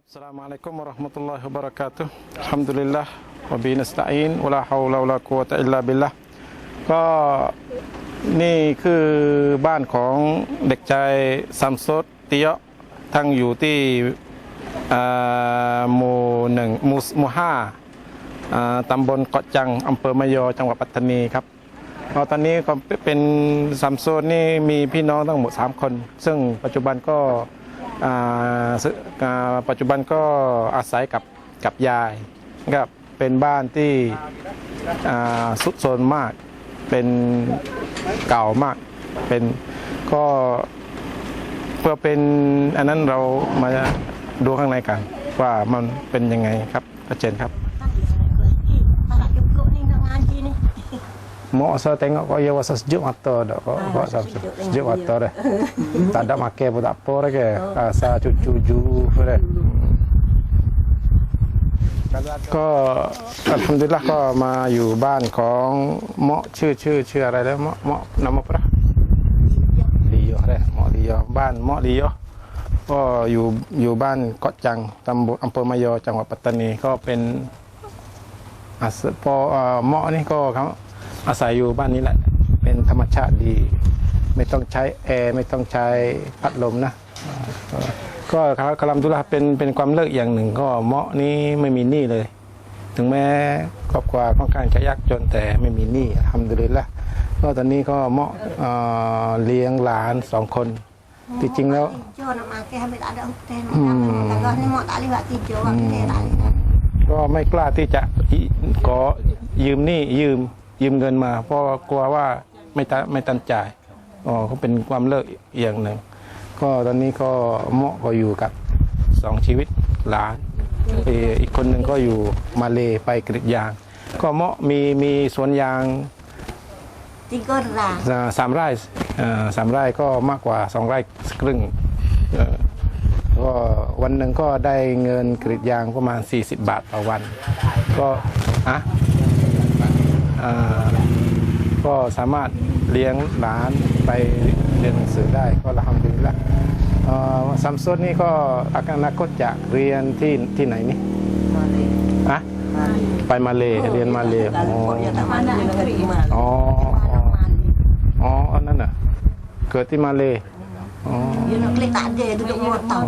ครับสลามอะลัยกุมวะราะห์มะตุลลอฮิวะบะเราะกาตุฮ์อัลฮัมดุลิลลาห์วะบินัสตะอีนวะลาฮาวลาวะลากุวะตะอิลลาบิลละก็นี่คือบ้านของเด็กชายซัมโซดติยะทั้งอยู่ที่หมู่หนึ่งหมู่หมู่ห้าตำบลเกาะจังอำเภอมะยอจังหวัดปัตตานีครับก็ตอนนี้ก็เป็นซัมโซนนี่มีพี่น้องทั้งหมด 3 คน ซึ่งปัจจุบันก็ ปัจจุบันก็อาศัยกับกับยายกับเป็นบ้านที่สุดโทรมมาก เป็นเก่ามาก เป็นก็เพื่อเป็นอันนั้นเรามาดูข้างในกันว่ามันเป็นยังไงครับอาจารย์ครับ Mak saya tengok kau ya wasa sejuk mata dak kau kau sejuk sejuk, dengan sejuk dia. mata dah. tak ada makan pun tak apa dah ke. Rasa cucu ju dah. ก็อัลฮัมดุลิลละก็มาอยู่บ้านของเมาะชื่อชื่อชื่ออะไรแล้วเมาะเมาะนามปะลีโยเลยเมาะลีโยบ้านเมาะลีโยก็อยู่อยู่บ้านเกาะจังตำบลอำเภอมะยอจังหวัดปัตตานีก็เป็นอาศพอเอ่อเมาะนี่ก็เขา อาศัยอยู่บ้านนี้แหละ เป็นธรรมชาติดี ไม่ต้องใช้แอร์ไม่ต้องใช้พัดลมนะก็คารัมตุลลาเป็นเป็นความเลิกอย่างหนึ่ง ก็เมาะนี้ไม่มีหนี้เลย ถึงแม้ครอบครัวค่อนข้างจะยากจนแต่ไม่มีหนี้ทำดุลิละก็ตอนนี้ก็เมาะเลี้ยงหลานสองคนจริงแล้วก็ไม่กล้าที่จะขอยืมหนี้ยืม ยืมเงินมา เพราะกลัวว่าไม่ตันไม่ตันจ่ายอ๋อก็เป็นความเลิกอย่างหนึ่ง ก็ตอนนี้ก็เหมาะก็อยู่กับสองชีวิตหลานเอ่ออีกคนหนึ่งก็อยู่มาเลไปกรีดยาง ก็เหมาะมีมีสวนยาง Tiga rang. อ่าสามไร่เอ่อสามไร่ก็มากกว่าสองไร่ครึ่งเอ่อก็วันหนึ่งก็ได้เงินกรีดยางประมาณ 40 บาทต่อวัน ก็อะอ่า ก็สามารถเลี้ยงหลานไปเรียนหนังสือได้ก็ละฮัมดุลิลละซัมซุนนี่ก็อนาคตจะเรียนที่ที่ไหนนี่อะไปมาเลยเรียนมาเลยอ๋อ Tak mana negeri mana. อ๋ออ๋ออันนั้นน่ะเกิดที่มาเลยอ๋อ Dia nak klik tak ada duduk motor.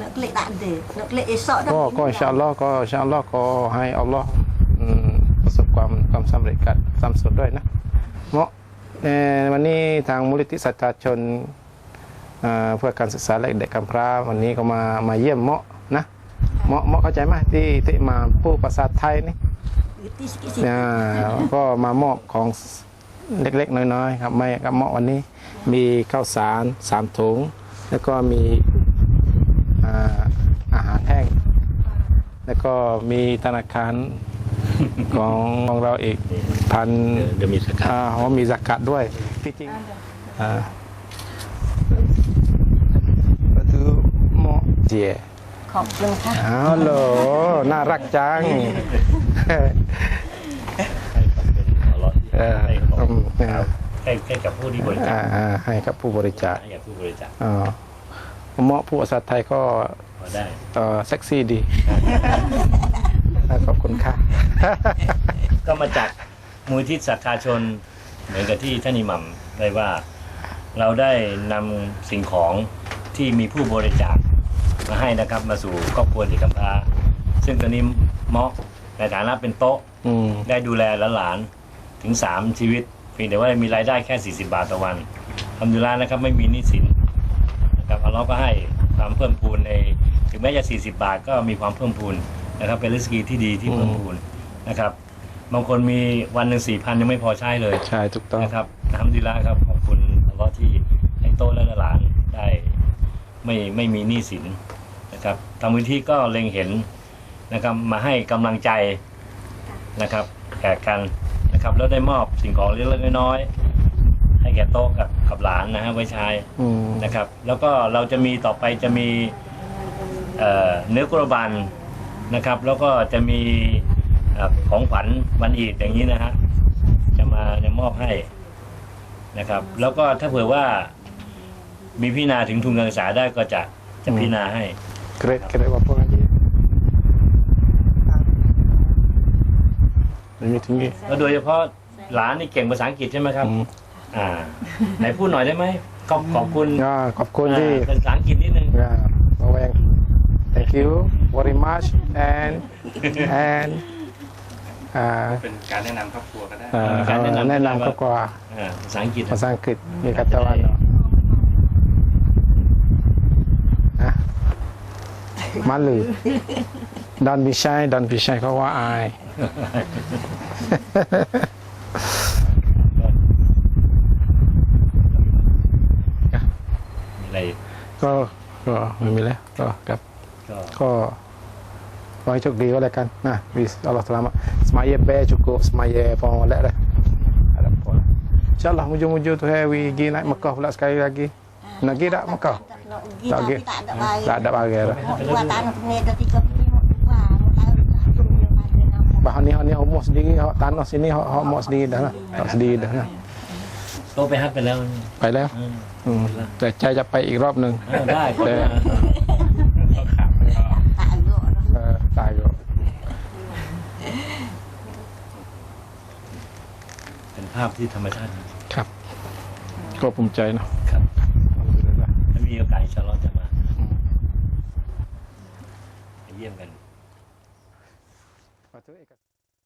Nak klik tak ada. Nak klik esok dah. ก็ก็อินชาอัลลอฮ์ก็อินชาอัลลอฮ์ก็ให้อัลลอฮ์อืมประสบ ความความสำเร็จกับซัมสุดด้วยนะเหมาะเอ่อวันนี้ทางมูลนิธิสัตยาชนเอ่อเพื่อการศึกษาและเด็กกำพร้าวันนี้ก็มามาเยี่ยมเหมาะนะเหมาะเหมาะเข้าใจไหมที่ที่มาพูดภาษาไทยนี่ Gerti sikit-sikit. อ่าก็มามอบของเล็กๆ น้อยๆครับไม่กับเหมาะวันนี้มีข้าวสารสามถุง แล้วก็มีอ่าอาหารแห้ง แล้วก็มีธนาคาร ของของเราอีกพันเดี๋ยวมีสกัดอ่าอ๋อมีสกัดด้วยที่จริงอ่าก็คือเหมาะเจีย Kau belum kah? อ้าวโหลน่ารักจังเออให้เขาอืมเออให้ให้กับผู้ที่บริจาอ่าคอ่าให้กับผู้บริจาคให้กับผู้บริจาคอ่าเหมาะผู้ภาษาไทยก็พอได้เอ่อเซ็กซี่ดีอ่าขอบคุณค่ะ ก็มาจากมูลที่ศรัทธาชน เหมือนกับที่ท่านอิหมัมได้ว่า เราได้นำสิ่งของที่มีผู้บริจาคมาให้นะครับ มาสู่ครอบครัวเด็กกำพร้า ซึ่งตอนนี้เหมาะในฐานะเป็นโต๊ะ อืม ได้ดูแลหลานๆถึง 3 ชีวิตเพียงแต่ว่ามีรายได้แค่ 40 บาทต่อวันทำดุลิลลาห์นะครับไม่มีหนี้สินนะครับอัลเลอฮ์ก็ให้ความเพิ่มพูนในถึงแม้จะ 40 บาทก็มีความเพิ่มพูนนะครับเป็นริสกีที่ดีที่เพิ่มพูน นะครับ บางคนมีวันหนึ่งสี่พันยังไม่พอใช้เลยใช่ถูกต้องนะครับทำดีละครับขอบคุณอัลเลอฮ์ที่ให้โตะและหลานได้ไม่ไม่มีหนี้สินนะครับทางมูลที่ก็เล็งเห็นนะครับมาให้กำลังใจนะครับแก่กันนะครับแล้วได้มอบสิ่งของเล็กๆน้อยๆให้แก่โต๊ะกับกับหลานนะฮะไว้ใช้อืมนะครับ แล้วก็เราจะมีต่อไปจะมีเอ่อเนื้อกุรบันนะครับ แล้วก็จะมีเอ่อ ของขวัญวันอีดอย่างนี้นะฮะจะมาจะมอบให้นะครับ แล้วก็ถ้าเผื่อว่ามีพิจารณาถึงทุนการศึกษาได้ก็จะจะพิจารณาให้ great great apa lagi Ini tinggi แล้วโดยเฉพาะหลานนี่เก่งภาษาอังกฤษใช่ไหมครับอืมอ่า ไหนพูดหน่อยได้ไหมขอบขอบคุณ Ya, ขอบคุณที่ อ่าเป็นภาษาอังกฤษนิดนึง Ya, Bawang. Thank you very much and and อ่าเป็นการแนะนำครอบครัวก็ได้ อ่าการแนะนำ แนะนำครอบครัวอ่าภาษาอังกฤษภาษาอังกฤษมีกัตวันเนาะฮะมาลือดันบิชัยดันบิชัยเขาว่าอาย มีอะไรก็ก็ไม่มีแล้วก็ครับก็ ก็ ขอให้โชคดีก็แล้วกันนะวิสอัลลอฮฺสลามะ semaya bear cukup semaya pengolek dah ada apa lah InsyaAllah mujur-mujur tu hai we pergi naik Mekah pula sekali lagi nak pergi tak Mekah Tak pergi tak ada baik. tak ada barang dah Buat tanah pengen dah tiga puluh lima buah. Mau tahu tak tu yang ada nama. bahan ni hak ni hak umur sendiri hak tanah sini hak hak umur sendiri dah lah hak sendiri dah lah โตไปฮักไปแล้ว ไปแล้วอืมอืมแต่ใจจะไปอีกรอบหนึ่งอ่าได้ก็ แต่ ได้ ก็ขับก็ Tak ada. เอ่อตายก็ เป็น ภาพที่ธรรมชาติครับ ก็ภูมิใจเนาะครับอัลฮัมดุลิลลาห์ถ้ามีโอกาสอินชาอัลลอฮ์จะมาอืมไปเยี่ยมกันขอโทษเอก